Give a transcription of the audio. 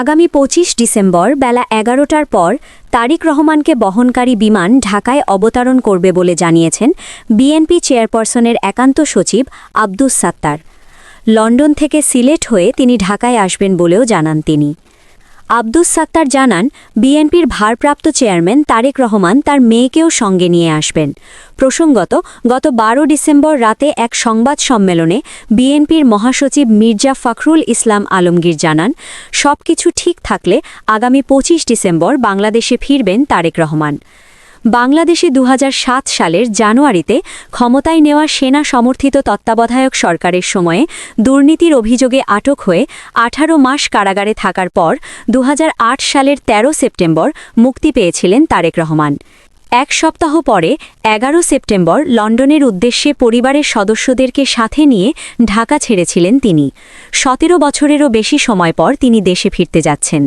আগামী পঁচিশ ডিসেম্বর বেলা এগারোটার পর তারিক রহমানকে বহনকারী বিমান ঢাকায় অবতরণ করবে বলে জানিয়েছেন বিএনপি চেয়ারপারসনের একান্ত সচিব আব্দুস সাত্তার। লন্ডন থেকে সিলেট হয়ে তিনি ঢাকায় আসবেন বলেও জানান তিনি। আব্দুস সাত্তার জানান, বিএনপির ভারপ্রাপ্ত চেয়ারম্যান তারেক রহমান তার মেয়েকেও সঙ্গে নিয়ে আসবেন। প্রসঙ্গত, গত বারো ডিসেম্বর রাতে এক সংবাদ সম্মেলনে বিএনপির মহাসচিব মির্জা ফখরুল ইসলাম আলমগীর জানান, সবকিছু ঠিক থাকলে আগামী পঁচিশ ডিসেম্বর বাংলাদেশে ফিরবেন তারেক রহমান। বাংলাদেশে দু হাজার সাত সালের জানুয়ারিতে ক্ষমতায় নেওয়া সেনা সমর্থিত তত্ত্বাবধায়ক সরকারের সময়ে দুর্নীতির অভিযোগে আটক হয়ে আঠারো মাস কারাগারে থাকার পর দুহাজার আট সালের ১৩ সেপ্টেম্বর মুক্তি পেয়েছিলেন তারেক রহমান। এক সপ্তাহ পরে এগারো সেপ্টেম্বর লন্ডনের উদ্দেশ্যে পরিবারের সদস্যদেরকে সাথে নিয়ে ঢাকা ছেড়েছিলেন তিনি। সতেরো বছরেরও বেশি সময় পর তিনি দেশে ফিরতে যাচ্ছেন।